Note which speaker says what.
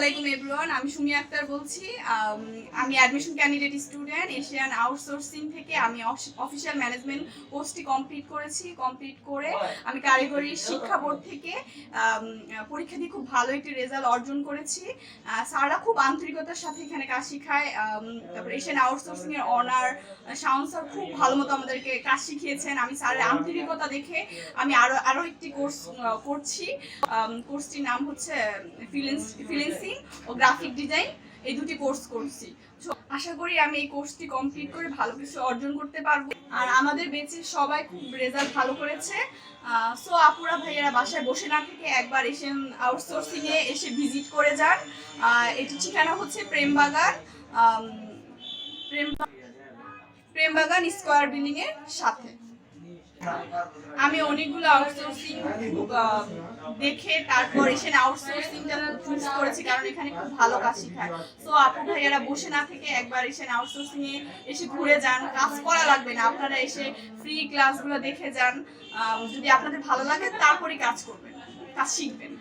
Speaker 1: আলাইকুম এভরিওয়ান আমি সুমি আক্তার বলছি। আমি admission candidate student Asian outsourcing থেকে আমি অফিসিয়াল ম্যানেজমেন্ট কোর্সটি কমপ্লিট করেছি। কমপ্লিট করে আমি কারিগরি শিক্ষা বোর্ড থেকে পরীক্ষা দিয়ে খুব ভালো একটি রেজাল্ট অর্জন করেছি। স্যাররা খুব আন্তরিকতার সাথে এখানে কাজ শিখায়। তারপরে এশিয়ান আউটসোর্সিং এর অনার শাওন স্যার খুব ভালো মতো আমাদেরকে কাজ শিখিয়েছেন। আমি স্যারের আন্তরিকতা দেখে আমি আরও আরও একটি কোর্স করছি। কোর্সটির নাম হচ্ছে ফ্রিল্যান্সিং ও গ্রাফিক ডিজাইন এই দুটি কোর্স করছি। আশা করি আমি এই কোর্সটি কমপ্লিট করে ভালো কিছু অর্জন করতে পারব। আর আমাদের বেচের সবাই খুব রেজাল্ট ভালো করেছে। সো আপুরা, ভাইয়েরা বাসায় বসে না থেকে একবার এসে আউটসোর্সিং এ এসে ভিজিট করে যান। এটি ঠিকানা হচ্ছে প্রেমবাগান প্রেম, প্রেমবাগান স্কোয়ার বিল্ডিং এর সাথে। আমি অনেকগুলো আউটসোর্সিং দেখে তারপর এসে আউটসোর্সিংটা চুজ করেছি কারণ এখানে খুব ভালো কাজ শেখায়। তো আপু ভাইয়ারা বসে না থেকে একবার এসে আউটসোর্সিং এ এসে ঘুরে যান, কাজ করা লাগবে না, আপনারা এসে ফ্রি ক্লাসগুলো দেখে যান। যদি আপনাদের ভালো লাগে তারপরে কাজ করবেন, কাজ শিখবেন।